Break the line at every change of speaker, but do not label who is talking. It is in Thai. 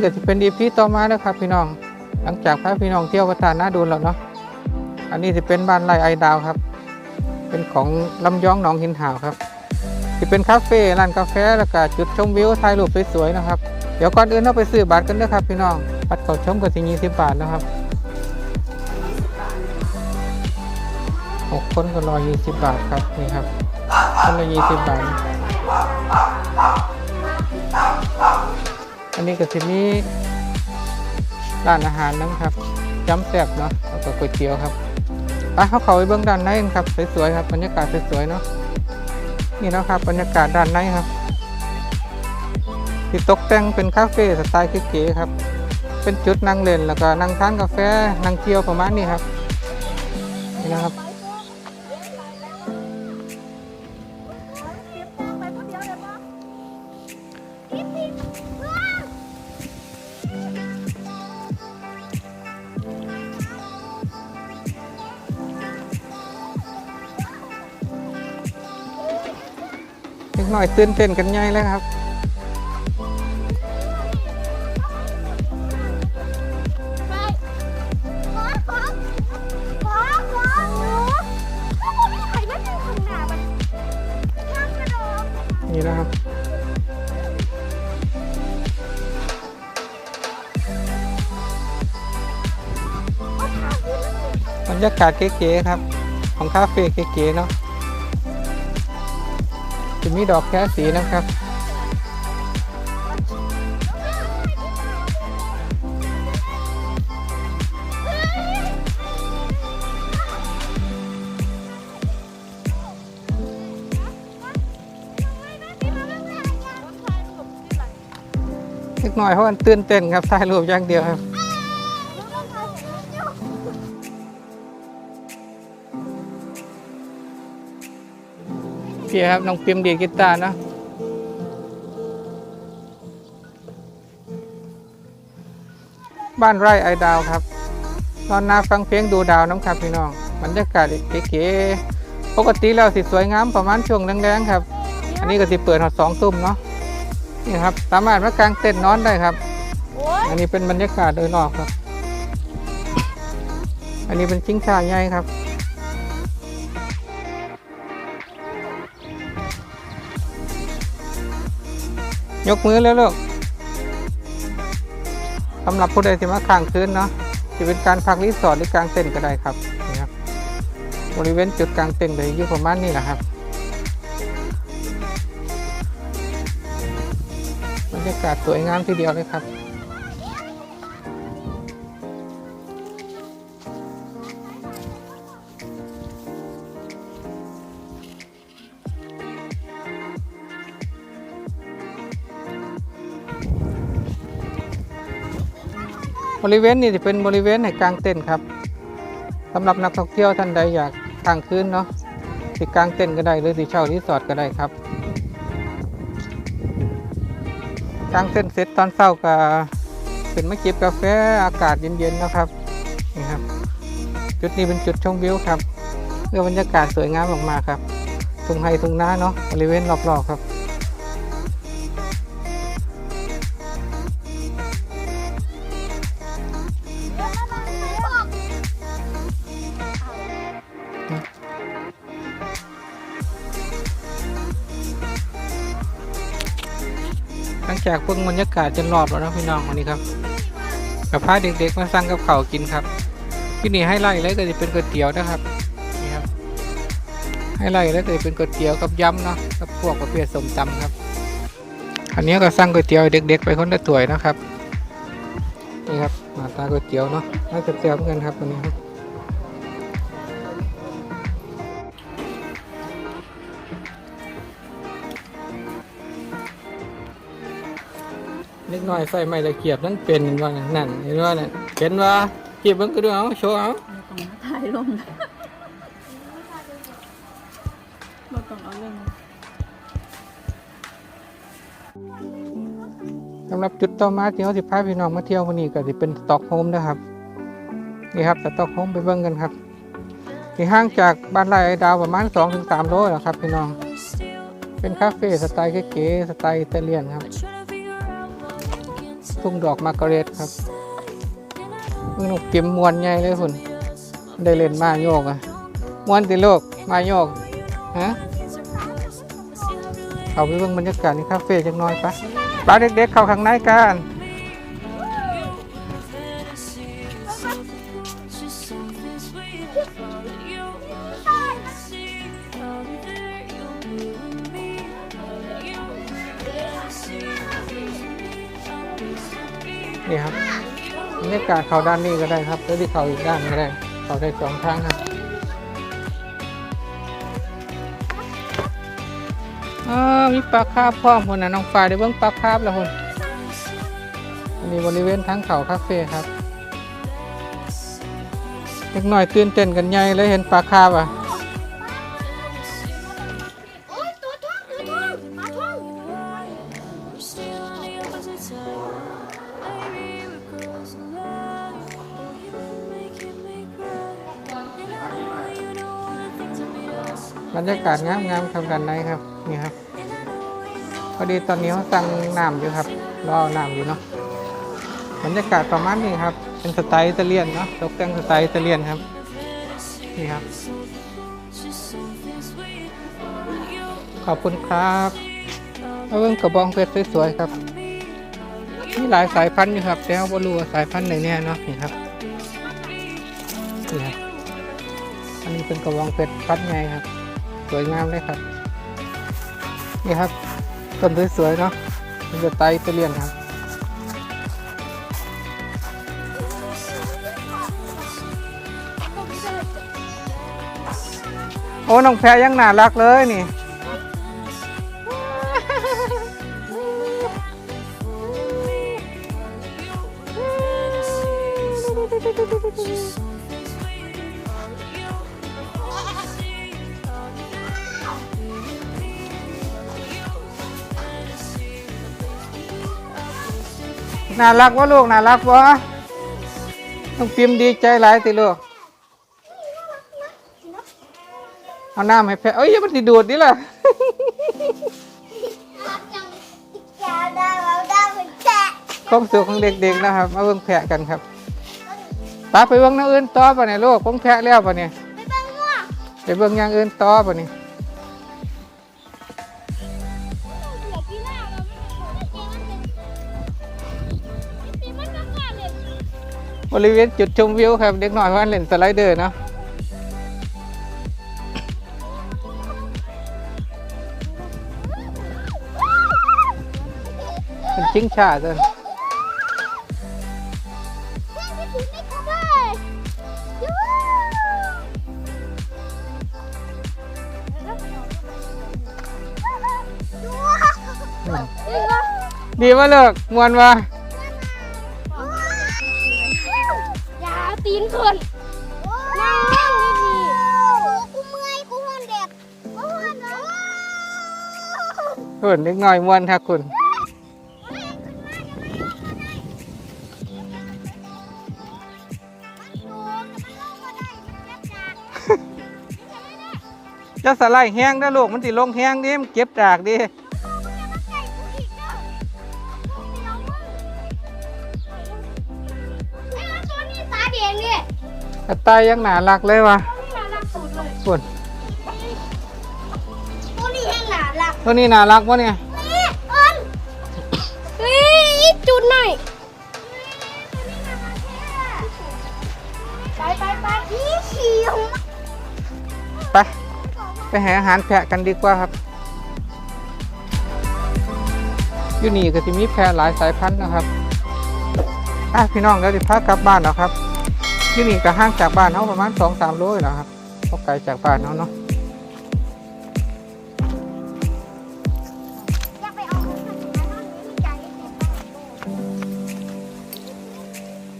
ี้ก็จะเป็นอีพีต่อมาแล้วครับพี่น้อง หลังจากพาพี่น้องเที่ยววัดตาหน้าดูนแล้วเนาะอันนี้จะเป็นบ้านไร่ไอดาวครับ เป็นของลำย้องหนองหินหาวครับจะเป็นคาเฟ่ร้านกาแฟแล้วก็จุดชมวิวถ่ายรูปสวยๆนะครับเดี๋ยวก่อนอื่นเราไปซื้อบัตรกันเด้อครับ พี่น้องบัตรเข้าชมก็สิยี่สิบบาทนะครับหกคนก็ร้อยยี่สิบบาทครับนี่ครับคนละยี่สิบบาท อันนี้ก็จะมีร้านอาหารนะครับจ้ำแซ่บเนาะแล้วก็ก๋วยเตี๋ยวครับไปเขาเขาไปเบื้องด้านในครับสวยๆครับบรรยากาศสวยๆเนาะนี่นะครับบรรยากาศด้านในครับที่ตกแต่งเป็นคาเฟ่สไตล์เก๋ๆครับ เป็นจุดนั่งเล่นแล้วก็นั่งทานกาแฟนั่งเที่ยวประมาณนี้ครับนี่นะครับ
เล็
กน้อยตื่นเต้นกันใหญ่เลยครับ
ไปขอขอขอขอหนูถ้าคนที่ใครไม่เป็นคนหนามันข้ามกระโดด
นี่นะครับ
เอาเล้วสิ
บรรยากาศเก๋ๆครับ ของคาเฟ่เก๋ๆเนาะ จะมีดอกแคสีนะครับเล็กน้อยเพราะมันตื่นเต้นครับถ่ายรูปอย่างเดียวครับ พี่ครับน้องปิมดีดกีตาร์นะบ้านไร่ไอดาวครับนอนนาฟังเพลงดูดาวน้ำครับพี่น้องบรรยากาศเก๋ๆปกติแล้วสิสวยงามประมาณช่วงแรงๆครับ อันนี้ก็สิเปิดหอดสองทุ่มเนาะนี่ครับสามารถมากางเต็นท์นอนได้ครับ
อั
นนี้เป็นบรรยากาศโดยรอบครับ อันนี้เป็นชิงชาใหญ่ครับ ยกมือแล้วลูกสำหรับผู้ใดที่มาค้างคืนเนาะจะเป็นการพักรีสอร์ทหรือกลางเต็นท์ก็ได้ครับนะครับบริเวณจุดกลางเต็นท์เลยอยู่ประมาณนี้แหละครับบรรยากาศสวยงามทีเดียวเลยครับ บริเวณนี้จะเป็นบริเวณให้กางเต็นท์ครับสำหรับนักท่องเที่ยวท่านใดอยากกางคืนเนาะสิกางเต็นท์ก็ได้หรือสิเช่ารีสอร์ทก็ได้ครับกางเต็นท์เสร็จตอนเช้าก็เป็นมาจิบกาแฟอากาศเย็นๆนะครับนี่ครับ จุดนี้เป็นจุดชมวิวครับเพื่อบรรยากาศสวยงามมากๆครับทุ่งไฮทุ่งนาเนาะบริเวณรอบๆครับ จากเพิ่งบรรยากาศจนรอบแล้วนะพี่น้องวันนี้ครับกับพาเด็กๆมาสั่งกับเขากินครับที่นี่ให้ไล่เลยก็จะเป็นก๋วยเตี๋ยวนะครับนี่ครับให้ไล่แล้วก็จะเป็นก๋วยเตี๋ยวกับยำเนาะกับพวกประเภทสมตำครับอันนี้ก็สั่งก๋วยเตี๋ยวเด็ก ๆ ไปคนละถ้วยนะครับนี่ครับหน้าตาก๋วยเตี๋ยวเนาะน่าจะเตี๋ยวเหมือนกันครับวันนี้ครับ เล็กน้อยใส่ไม้ตะเกียบนั่นเป็นว่านั่นเห็นว่านั่นเห็นว่าเกียบมันก็ดูเอาโชว์เอา
ถ่ายลงนะเราต้องเอาเรื่อง
สำหรับจุดต่อมาที่เขาสิพาพี่น้องมาเที่ยววันนี้ก็สิเป็นสต็อกโฮมนะครับนี่ครับสต็อกโฮมไปเบิ่งกันครับที่ห่างจากบ้านไร่ไอดาวประมาณ2-3โลนะครับพี่น้องเป็นคาเฟ่สไตล์เก๋ๆสไตล์อิตาเลียนครับ ทุ่งดอกมาร์กาเร็ตครับเพิ่งนกเก็มมวนใหญ่เลยคุณได้เล่นมาโยกอะมวนติโลกมาโยกฮะเอาไปเบิ่งบรรยากาศในคาเฟ่จังน้อยปะปลาเด็กๆเข้าข้างในกัน นี่ครับบรรยากาศเขาด้านนี้ก็ได้ครับแล้วที่เขาอีกด้านก็ได้เขาได้สองทางครับอ๋อมีปลาคาบพร้อมคนนะน้องฟ้าได้เบิ่งปลาคาบแล้วคนอันนี้บริเวณทางเขาคาเฟ่ครับเล็กหน่อยตื่นเต้นกันใหญ่เลยเห็นปลาคาบอะ รรยากาศงามงามๆครับด้านในครับนี่ครับ พอดีตอนนี้เขาสั่งน้ำอยู่ครับรอน้ำอยู่เนาะบรรยากาศประมาณนี้ครับ เป็นสไตล์อิตาเลียนเนาะตกแต่งสไตล์อิตาเลียนครับนี่ครับ ขอบคุณครับเอาเรื่องกระบองเพชรสวยๆครับมีหลายสายพันธุ์อยู่ครับแต่ว่ารู้ว่าสายพันธุ์ไหนเนี่ยเนาะนี่ครับนี่ครับอันนี้เป็นกระบองเพชรพันธุ์ไงครับ สวยงามเลยครับ นี่ครับต้นสวยๆเนาะมันจะไตล์อิตาเรียนครับโอ้น้องแพรยังน่ารักเลยนี่ น่ารักวะลูกน่ารักวะต้องพิมพ์ดีใจหลายติลูกเอาน้ำให้แพะเอ้ยอย่ามันติดูดดิล่ะ
แกได้แล้วได้เหมือนแกะ
ความสุขของเด็กๆนะครับ มาเบิ่งแพะกันครับตาไปเบิ่งน้ำอื่นต่อป่ะเนี่ยลูกผมแพะแล้วป่ะเนี่ย
ไม่เป็นง่วง
ไปเบิ่งอย่างอื่นต่อป่ะเนี่ย บริเวณจุดชมวิวครับ เด็กน้อยว่าเล่นสไลเดอร์เนาะเป็นชิงชาเส้นดีมาเลิกมวนว่า
นั่งนั่งดีๆกูเมื่อยกูหอนเด็กกูหอนเนาะ
เพิ่นเด็กน้อยมวนครับคุณจะสไลด์แห้งนะลูกมันสิลงแห้งดิมันเก็บจากดิ กระต่ายยังหนารักเลยวะ
น่ารักสุดเลย
คุณ
ตัวนี้แห้งหนารัก
ตัวนี้น่ารักวะเนี่ย
นี่เอิญเฮ้ยจุดหน่อยไปไปไปนี่ฉี่ของมัน
ไปไปหาอาหารแพะกันดีกว่าครับอยู่นี่ก็จะมีแพะหลายสายพันธุ์นะครับอะพี่น้องเดี๋ยวจะพากลับบ้านแล้วครับ ที่นี่ก็ห่างจากบ้านเขาประมาณสองสามโลนะครับเพราะไกลจากบ้านเขาเนาะ